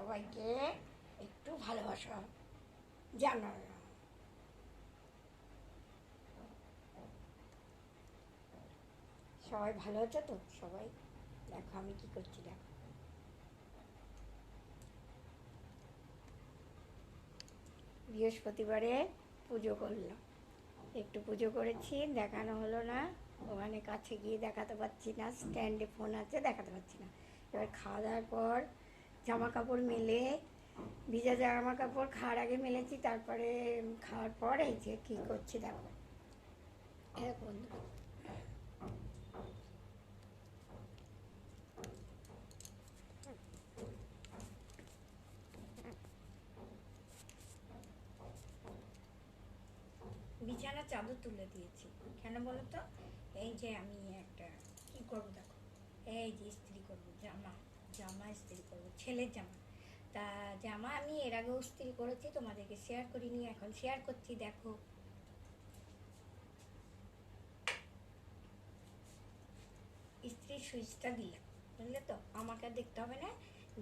সবাইকে একটু ভালোবাসা জানানো। সবাই ভালো আছে তো? সবাই? দেখো আমি কি করছি, দেখো। বৃহস্পতিবারে পুজো করলাম একটু পুজো করেছি, দেখানো হলো না। ওখানে কাছে গিয়ে দেখাতে পারছি না, স্ট্যান্ডে ফোন আছে, দেখাতে পারছি না। এবার খাওয়া দাওয়ার পর জামা কাপড় মেলে, ভিজা জামা কাপড় খাওয়ার আগে মেলেছি, তারপরে খাওয়ার পর এই যে কী করছি দেখো। বন্ধু বিছানা চাদর তুলে দিয়েছি। কেন বলো তো? এই যে আমি একটা কি করব দেখো? এই যে ইস্ত্রি করব, জামা। জামা ইস্ত্রি করব, ছেলের জামা। তা জামা আমি এর আগেও ইস্ত্রি করেছি, তোমাদেরকে শেয়ার করিনি, এখন শেয়ার করছি, দেখো। ইস্ত্রির সুইচটা দিলাম, বুঝলে তো? আমাকে দেখতে হবে না,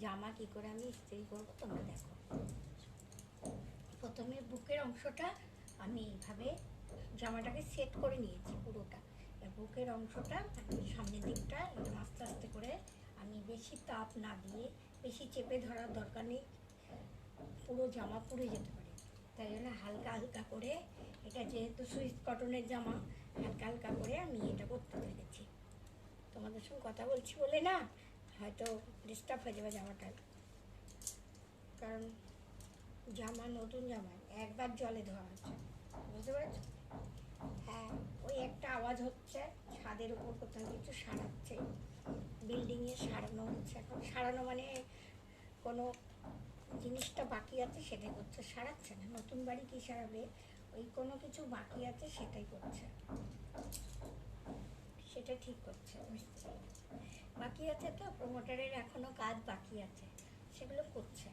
জামা কি করে আমি ইস্ত্রি করব, তোমরা দেখো। প্রথমে বুকের অংশটা আমি এইভাবে জামাটাকে সেট করে নিয়েছি পুরোটা। বুকের অংশটা, সামনের দিকটা আস্তে আস্তে করে আমি বেশি তাপ না দিয়ে বেশি চেপে ধরার দরকার নেই। পুরো জামা পুড়ে যেতে পারে। তাই জন্য হালকা হালকা করে এটা যেহেতু সুইচ কটনের জামা, হালকা হালকা করে আমি এটা করতে পেরেছি তোমাদের সঙ্গে কথা বলছি বলে না, হয়তো ডিস্টার্ব হয়ে যাবে জামাটা। কারণ জামা নতুন জামা, একবার জলে ধোয়া হচ্ছে। বুঝতে পেরেছ? হ্যাঁ ওই একটা আওয়াজ হচ্ছে, ছাদের উপর কোথাও কিছু সারাচ্ছে। বিল্ডিংয়ে সারানো হচ্ছে এখন। সারানো মানে কোনো জিনিসটা বাকি আছে সেটাই করছে। সারাচ্ছে না, নতুন বাড়ি কি সারাবে? ওই কোনো কিছু বাকি আছে সেটাই করছে। সেটা ঠিক করছে বাকি আছে তো প্রমোটারের এখনও কাজ বাকি আছে, সেগুলো করছে।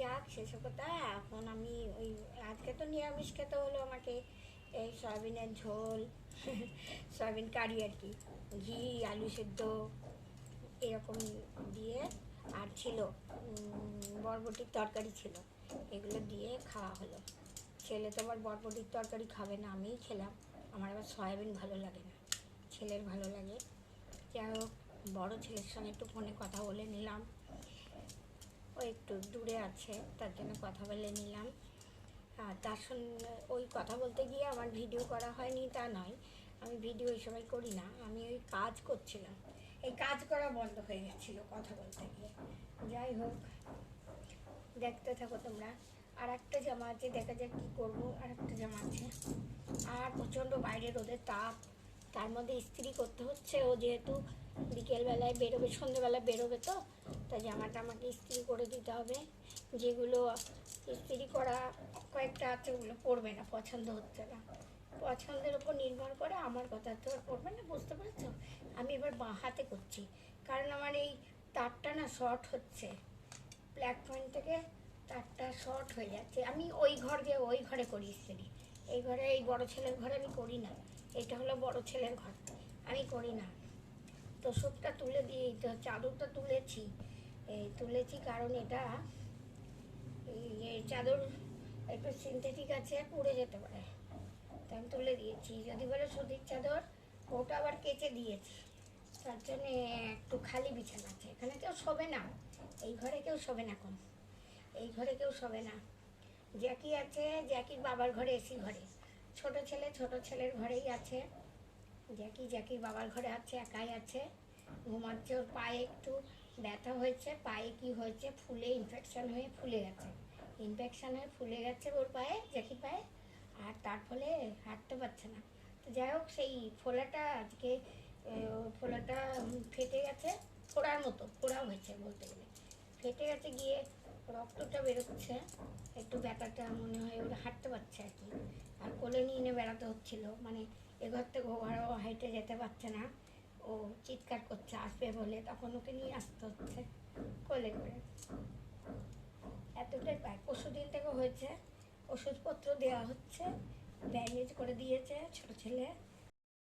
যাক সেসব কথা। এখন আমি ওই, আজকে তো নিরামিষ খেতে হলো আমাকে এই সয়াবিনের ঝোল, সয়াবিন কারি আর কি। ঘি, আলু সেদ্ধ, এরকম দিয়ে আর ছিল বরবটির তরকারি ছিল। এগুলো দিয়ে খাওয়া হলো। ছেলে তো আবার বরবটির তরকারি খাবে না, আমিই খেলাম। আমার আবার সয়াবিন ভালো লাগে না, ছেলের ভালো লাগে। যাই হোক, বড়ো ছেলের সঙ্গে একটু ফোনে কথা বলে নিলাম। ও একটু দূরে আছে, তার জন্য কথা বলে নিলাম। তার সঙ্গে ওই কথা বলতে গিয়ে আমার ভিডিও করা হয়নি, তা নয়। আমি ভিডিও এই সময় করি না, আমি ওই কাজ করছিলাম। এই কাজ করা বন্ধ হয়ে গেছিল কথা বলতে গিয়ে। যাই হোক, দেখতে থাকো তোমরা। আর একটা জামা আছে, দেখা যাক কী করব, আর একটা জামা আছে। আর প্রচণ্ড বাইরে রোদের তাপ, তার মধ্যে ইস্ত্রি করতে হচ্ছে। ও যেহেতু বিকেলবেলায় বেরোবে, সন্ধ্যেবেলায় বেরোবে তো, তাই জামাটা আমাকে ইস্ত্রি করে দিতে হবে। যেগুলো ইস্ত্রি করা কয়েকটা আছে ওগুলো পরবে না, পছন্দ হচ্ছে না। পছন্দের ওপর নির্ভর করে আমার কথা তো আর পড়বে না, বুঝতে পেরেছ? আমি এবার বাঁ হাতে করছি। কারণ আমার এই তারটা না শর্ট হচ্ছে। পয়েন্ট থেকে তারটা শর্ট হয়ে যাচ্ছে। আমি ওই ঘর দিয়ে ওই ঘরে করি ইস্ত্রি এই ঘরে, এই বড় ছেলের ঘরে আমি করি না। এটা হলো বড় ছেলের ঘর। আমি করি না। তো সুপটা তুলে দিয়ে তো চাদরটা তুলেছি। এই তুলেছি কারণ এটা, এই চাদর একটু সিনথেটিক আছে, পুড়ে যেতে পারে। তাই আমি তুলে দিয়েছি। যদি বলে সুতির চাদর, ওটা আবার কেচে দিয়েছি। তার জন্যে একটু খালি বিছানা আছে। এখানে কেউ শোবে না। এই ঘরে কেউ শোবে না এখন। এই ঘরে কেউ শোবে না। জ্যাকি আছে, জ্যাকির বাবার ঘরে, এসি ঘরে। ছোট ছেলে ছোট ছেলের ঘরেই আছে। জ্যাকি, জ্যাকির বাবার ঘরে আছে, একাই আছে। ঘুমাচ্ছে ওর পায়ে একটু ব্যথা হয়েছে, পায়ে কি হয়েছে, ফুলে ইনফেকশন হয়ে ফুলে গেছে। ইনফেকশন ফুলে গেছে ওর পায়ে, জ্যাকি পায়ে, আর তার ফলে হাঁটতে পারছে না। তো যাই হোক, সেই ফোলাটা আজকে ফোলাটা ফেটে গেছে ফোড়ার মতো ফোড়া হয়েছে বলতে গেলে। ফেটে গেছে গিয়ে রক্তটা বেরোচ্ছে, একটু ব্যথাটা মনে হয় ওরা হাঁটতে পারছে আর কি। আর কোলে নিয়ে নিয়ে বেড়াতে হচ্ছিল মানে এঘর থেকে ওঘরও হেঁটে যেতে পারছে না। ও চিৎকার করছে, আসবে বলে, তখন ওকে নিয়ে আসতে হচ্ছে কোলে করে এতটাই পায় পরশু দিন থেকে হয়েছে। ওষুধপত্র দেওয়া হচ্ছে। ব্যান্ডেজ করে দিয়েছে ছোট ছেলে।